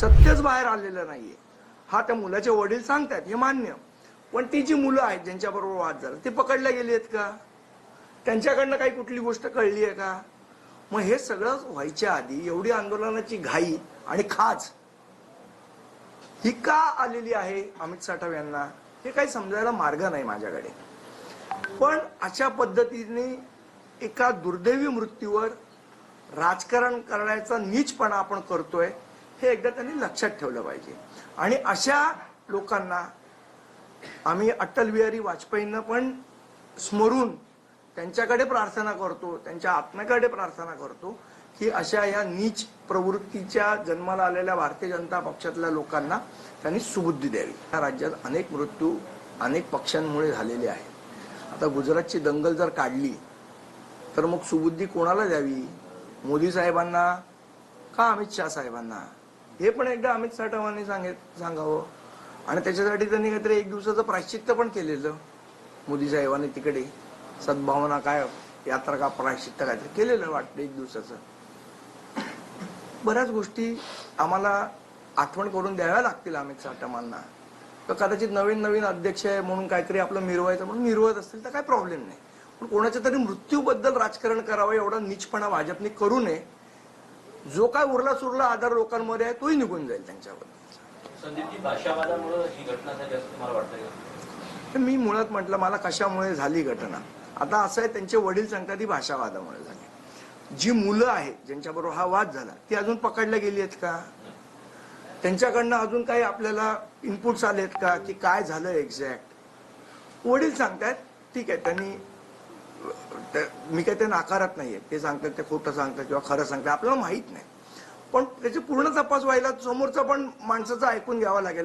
सत्यच बाहेर आलेलं नाहीये. हा त्या मुलाचे वडील सांगतात हे मान्य. पण ती जी मुलं आहेत ज्यांच्याबरोबर वाद झाला ते पकडल्या गेली आहेत का? त्यांच्याकडनं काही कुठली गोष्ट कळली आहे का? मग हे सगळं व्हायच्या आधी एवढी आंदोलनाची घाई आणि खाज ही का आलेली आहे अमित साठव यांना? हे काही समजायला मार्ग नाही माझ्याकडे. पण अशा पद्धतीने एका दुर्दैवी मृत्यूवर राजकारण करण्याचा नीचपणा आपण करतोय. हे एकदा त्यांनी लक्षात ठेवलं पाहिजे. आणि अशा लोकांना आम्ही अटल बिहारी वाजपेयींना पण स्मरून त्यांच्याकडे प्रार्थना करतो त्यांच्या आत्म्याकडे प्रार्थना करतो की अशा या नीच प्रवृत्तीच्या जन्माला आलेल्या भारतीय जनता पक्षातल्या लोकांना त्यांनी सुबुद्धी द्यावी. या राज्यात अनेक मृत्यू अनेक पक्षांमुळे झालेले आहेत. आता गुजरातची दंगल जर काढली तर मग सुबुद्धी कोणाला द्यावी? मोदी साहेबांना का अमित शहा साहेबांना? हे पण एकदा अमित साठवांनी सांगित सांगावं. आणि त्याच्यासाठी त्यांनी काहीतरी एक दिवसाचं प्रायश्चित्त पण केलेलं. मोदी साहेबांनी तिकडे सद्भावना काय यात्रा का प्रायश्चित्त काहीतरी केलेलं वाटतं एक दिवसाचं. बऱ्याच गोष्टी आम्हाला आठवण करून द्याव्या लागतील अमित साठवांना. तर कदाचित नवीन नवीन अध्यक्ष आहे म्हणून काहीतरी आपलं मिरवायचं म्हणून मिरवत असतील तर काही प्रॉब्लेम नाही. पण कोणाच्या तरी मृत्यूबद्दल राजकारण करावं एवढा नीचपणा भाजपने करू नये जो काय उरला सुरला आधार लोकांमध्ये आहे तोही निघून जाईल ही तर मी मुळात म्हटलं मला कशामुळे झाली घटना? आता असं आहे त्यांचे वडील सांगतात ही भाषावादामुळे झाली. जी मुलं आहेत ज्यांच्याबरोबर हा वाद झाला ती अजून पकडल्या गेली आहेत का? त्यांच्याकडनं अजून काही आपल्याला इनपुट्स आलेत का? की काय झालं एक्झॅक्ट वडील सांगतायत ठीक आहे त्यांनी ते- मी काय ते नाकारत नाहीये. ते सांगतात ते खोटं सांगतात किंवा खरं सांगतात. आपल्याला माहीत नाही. पण त्याची पूर्ण तपास व्हायला समोरचा पण माणसाचं ऐकून घ्यावा लागेल.